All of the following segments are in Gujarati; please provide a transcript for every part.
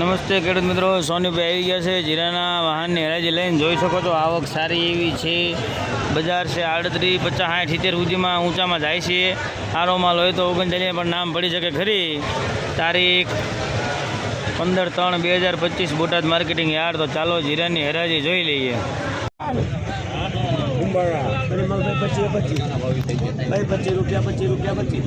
નમસ્તે ખેડૂત મિત્રો, સોનીભાઈ આવી ગયા છે જીરાના વાહનની હરાજી લઈને. જોઈ શકો છો આવક સારી એવી છે. બજાર છે આડત્રીસ, પચાસ, સાઠ, સિત્તેર સુધીમાં ઊંચામાં જાય છે. સારો માલ હોય તો ઓગણચાલીસ, પણ નામ પડી શકે ખરી. તારીખ પંદર ત્રણ બે હજાર પચીસ, બોટાદ માર્કેટિંગ યાર્ડ. તો ચાલો જીરાની હરાજી જોઈ લઈએ. પચીસ પચીસ, રૂપિયા પચીસ.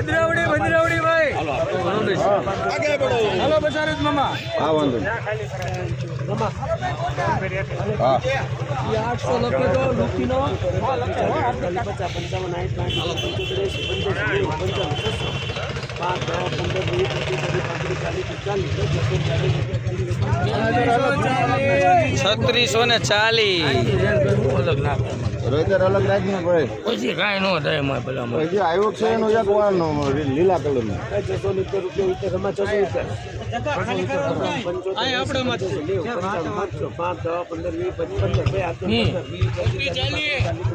રૂપિયા પચીસ રૂપિયા પચીસ સાડત્રીસ પંચાવન આઠસો લખી દો લૂકીનો પચાસ પંચાવન આઠ પાંચ દસ પંદર વીસ પચીસ પાંત્રીસ ચાલીસ ચાલીસ. છત્રીસો ને ચાલીસ. રોઈતર અલગ રાખવું પડે. પછી કાંઈ ન થાય એમાં પેલા હજી આવ્યો છે એનો એક વાનો લીલા કલર નો છસો રૂપિયા પાંચ દસ પંદર વીસ પંદર બે હાથ પંદર વીસ પચીસ ચાલીસ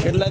કેટલા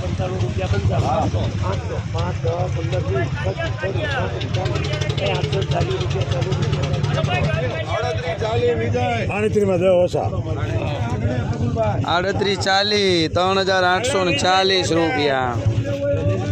પંચાણું રૂપિયા પંચાણું. આઠસો પાંચ દસ પંદર વીસ ચાલીસ આઠસો ચાલીસ રૂપિયા આડત્રીસ ચાલીસ ત્રણ હજાર આઠસો ને ચાલીસ રૂપિયા.